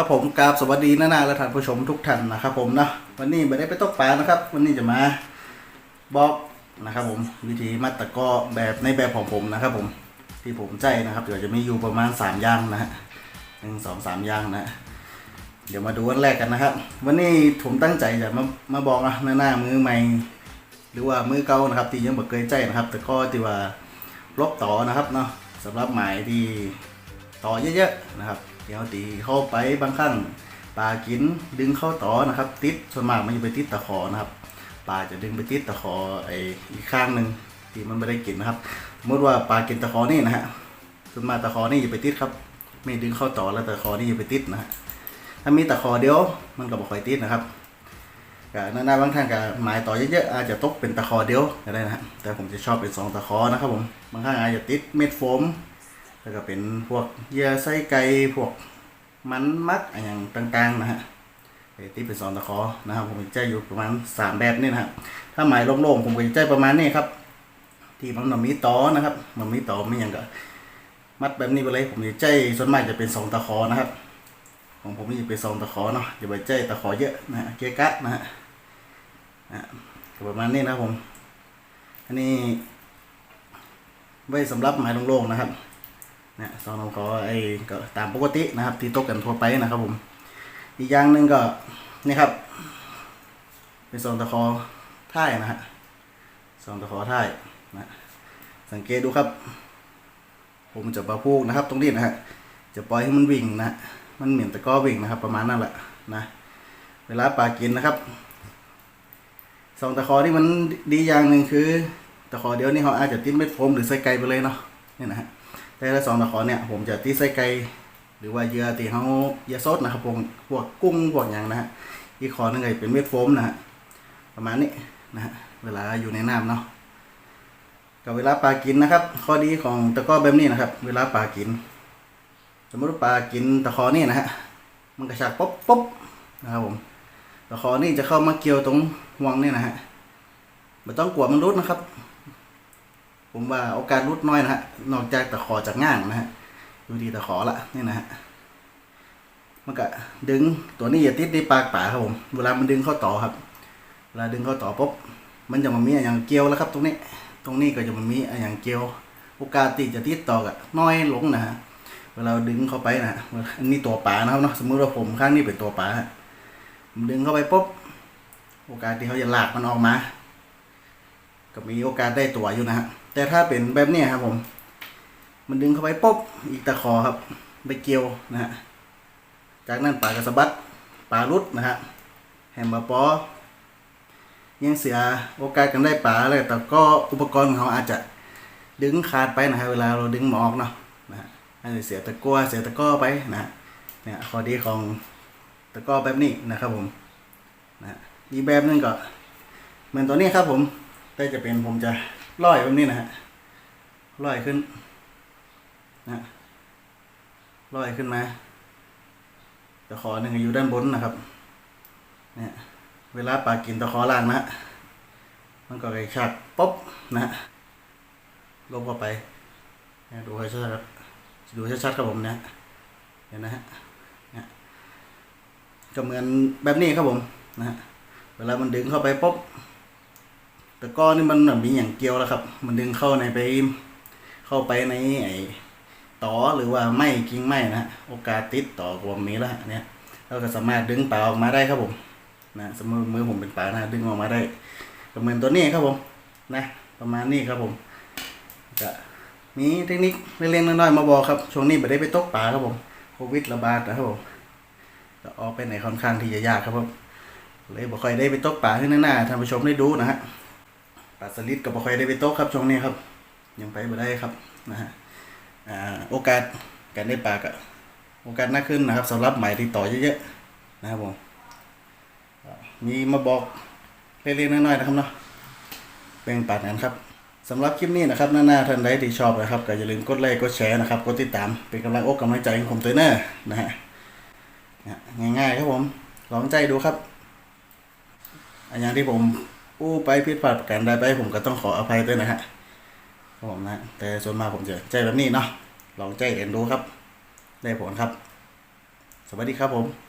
ครับผมกราบสวัสดีนานาและท่านผู้ชมทุกท่านนะครับผมนะวันนี้ไม่ได้ไปตกปลานะครับ วันนี้จะมาบอกนะครับผมวิธีมัดตะก้อแบบในแบบของผมนะครับผมที่ผมใจนะครับ เดี๋ยวจะมีอยู่ประมาณ 3 อย่างนะฮะหนึ่งสองสามอย่างนะเดี๋ยวมาดูวันแรกกันนะครับ วันนี้ผมตั้งใจจะมามาบอกนะหน้ามือใหม่ หรือว่ามือเก่านะครับที่ยังบ่เคยใจนะครับ แต่ก็ที่ว่าลบต่อนะครับเนาะสำหรับหมายที่ต่อเยอะๆนะครับ เดี๋ยวตีเข้าไปบางครั้งปลากินดึงเข้าต่อนะครับ ติดส่วนมากมันจะไปติดตะขอนะครับปลาจะดึงไปติดตะขอไออีกข้างหนึ่งที่มันไม่ได้กินนะครับสมมติว่าปลากินตะขอนี่นะฮะส่วนมากตะขอนี่จะไปติดครับ ไม่ดึงเข้าต่อแล้วตะขอนี่จะไปติดนะฮะถ้ามีตะขอเดียวมันก็บ่ค่อยติดนะครับก็นาบางท่านก็หมายต่อเยอะๆอาจจะตกเป็นตะขอเดียวก็ได้นะฮะแต่ผมจะชอบเป็นสองตะขอนะครับผมบางครั้งอาจจะติดเม็ดโฟม แล้วก็เป็นพวกเยื่อไส้ไก่พวกมันมัดอะไรอย่างต่างๆนะฮะไอ้ติดเป็นสองตะขอนะครับผมจะอยู่ประมาณสามแบบนี่นะฮะถ้าหมายโล่งๆผมก็จะใจประมาณนี้ครับ ที่มันมีต่อนะครับมันมีต่อไม่อย่างก็มัดแบบนี้ไปเลยผมจะใจส่วนมากจะเป็นสองตะขอนะครับของผมนี่เป็นซองตะขอเนาะอย่าไปใจตะขอเยอะนะเกะกะนะฮะนะก็ประมาณนี้นะผม อันนี้ไว้สำหรับหมายโล่งๆนะครับ นะซองตะขอไอ้ก็ตามปกตินะครับ ที่ตกกันทั่วไปนะครับผม อีกอย่างหนึ่งก็นี่ครับ เป็นซองตะขอท่ายนะฮะซองตะขอท่ายนะสังเกตดูครับ ผมจะประพูกนะครับ ตรงนี้นะฮะจะปล่อยให้มันวิ่งนะมันเหมือนตะก้อวิ่งนะครับ ประมาณนั่นแหละนะเวลาปลากินนะครับสองตะขอที่มันดีอย่างหนึ่งคือ ตะขอเดียวนี่เขาอาจจะติดเม็ดโฟมหรือไส้ไก่ไปเลยเนาะนี่นะฮะ แต่ถ้าสองตะขอเนี่ยผมจะติดไส้ไก่หรือว่าเหยื่อที่เขาเยื่อสดนะครับพวกพวกกุ้งพวกอย่างนะฮะอีกขอนึงก็เป็นเม็ดโฟมนะฮะประมาณนี้นะฮะเวลาอยู่ในน้ำเนาะกับเวลาปลากินนะครับ ข้อดีของตะก้อแบบนี้นะครับ เวลาปลากิน สมมติปลากินตะขอนี่นะฮะมันกระชากป๊บป๊บนะครับผมตะขอนี่จะเข้ามาเกี่ยวตรงห่วงนี่นะฮะไม่ต้องกลัวมันรุดนะครับ ผมว่าโอกาสรุดน้อยนะฮะ นอกจากตะขอจากง่างนะฮะดูดีตะขอละนี่นะฮะ มันก็ดึงตัวนี้อย่าติดในปากป่าครับผม เวลามันดึงเข้าต่อครับ เวลาดึงเข้าต่อปุ๊บ มันจะมามีอย่างเกียวแล้วครับ ตรงนี้ ตรงนี้ก็จะมามีอย่างเกียว โอกาสที่จะติดต่อกับน้อยลงนะฮะ เวลาดึงเข้าไปนะอันนี้ตัวปลานะครับเนาะ สมมติว่าผมข้างนี้เป็นตัวปลาดึงเข้าไปปุ๊บ โอกาสที่เขาจะลากมันออกมา ก็มีโอกาสได้ตัวอยู่นะฮะ แต่ถ้าเป็นแบบนี้ครับผม มันดึงเข้าไปปุ๊บอีกตะขอครับไปเกี่ยวนะฮะจากนั้นปลากระสบัดปลาลุดนะฮะแฮมเบอร์ปอยังเสียโอกาสกันได้ปลาเลยแต่ก็อุปกรณ์ของเขาอาจจะดึงขาดไปนะฮะเวลาเราดึงหมอกเนาะนะฮะอาจจะเสียตะกั่วเสียตะก้อไปนะฮะเนี่ยข้อดีของตะก้อแบบนี้นะครับผมนะฮะอีแบบนึงก็เหมือนตัวนี้ครับผมแต่จะเป็นผมจะ ร้อยแบบนี้นะฮะร้อยขึ้นนะฮะร้อยขึ้นมาตะขอหนึ่งอยู่ด้านบนนะครับเนี่ยเวลาปลากินตะขอล่างนะฮะมันก็กระชากป๊บนะฮะลงเข้าไปดูให้ชัดๆครับดูชัดๆครับผมนะเห็นนะฮะเนี่ยก็เหมือนแบบนี้ครับผมนะฮะเวลามันดึงเข้าไปปุ๊บ ตะกร้อนี่มันแบบมีอย่างเกี่ยวแล้วครับ มันดึงเข้าในไป เข้าไปในไอ้ต่อหรือว่าไม้กิ่งไม้นะฮะโอกาสติดต่อกว่ามีแล้วเนี่ยเราก็สามารถดึงปลาออกมาได้ครับผมนะสมมติมือผมเป็นปลานะดึงออกมาได้ก็เหมือนตัวนี้ครับผมนะ ประมาณนี้ครับผมก็มีเทคนิคเล็กๆน้อยๆมาบอกครับช่วงนี้ไม่ได้ไปตกปลาครับผมโควิดระบาดนะครับผมก็ออกไปไหนค่อนข้างที่จะยากครับผมเลยบ่ค่อยได้ไปตกปลาขึ้นหน้าท่านผู้ชมได้ดูนะฮะ ปลาสลิดก็บ่ค่อยได้ไปโตกครับช่วงนี้ครับ ยังไปไม่ได้ครับนะฮะโอกาสการได้ปลาก็โอกาสน่าขึ้นนะครับสำหรับใหม่ที่ต่อเยอะๆนะครับผมมีมาบอกเล็กๆน้อยๆนะครับเนาะแบ่งปันกันครับสำหรับคลิปนี้นะครับหน้าๆท่านใดที่ชอบนะครับก็อย่าลืมกดไลค์กดแชร์นะครับกดติดตามเป็นกำลังอกกำลังใจให้ผมเตอร์เนอร์นะฮะนะง่ายๆครับผมลองใจดูครับ อันอย่างที่ผม อู้ไปผิดพลาดประการใดไปผมก็ต้องขออภัยด้วยนะฮะผมนะ แต่ส่วนมากผมจะใจแบบนี้เนาะลองใจเอ็นดูครับ ได้ผลครับ สวัสดีครับผม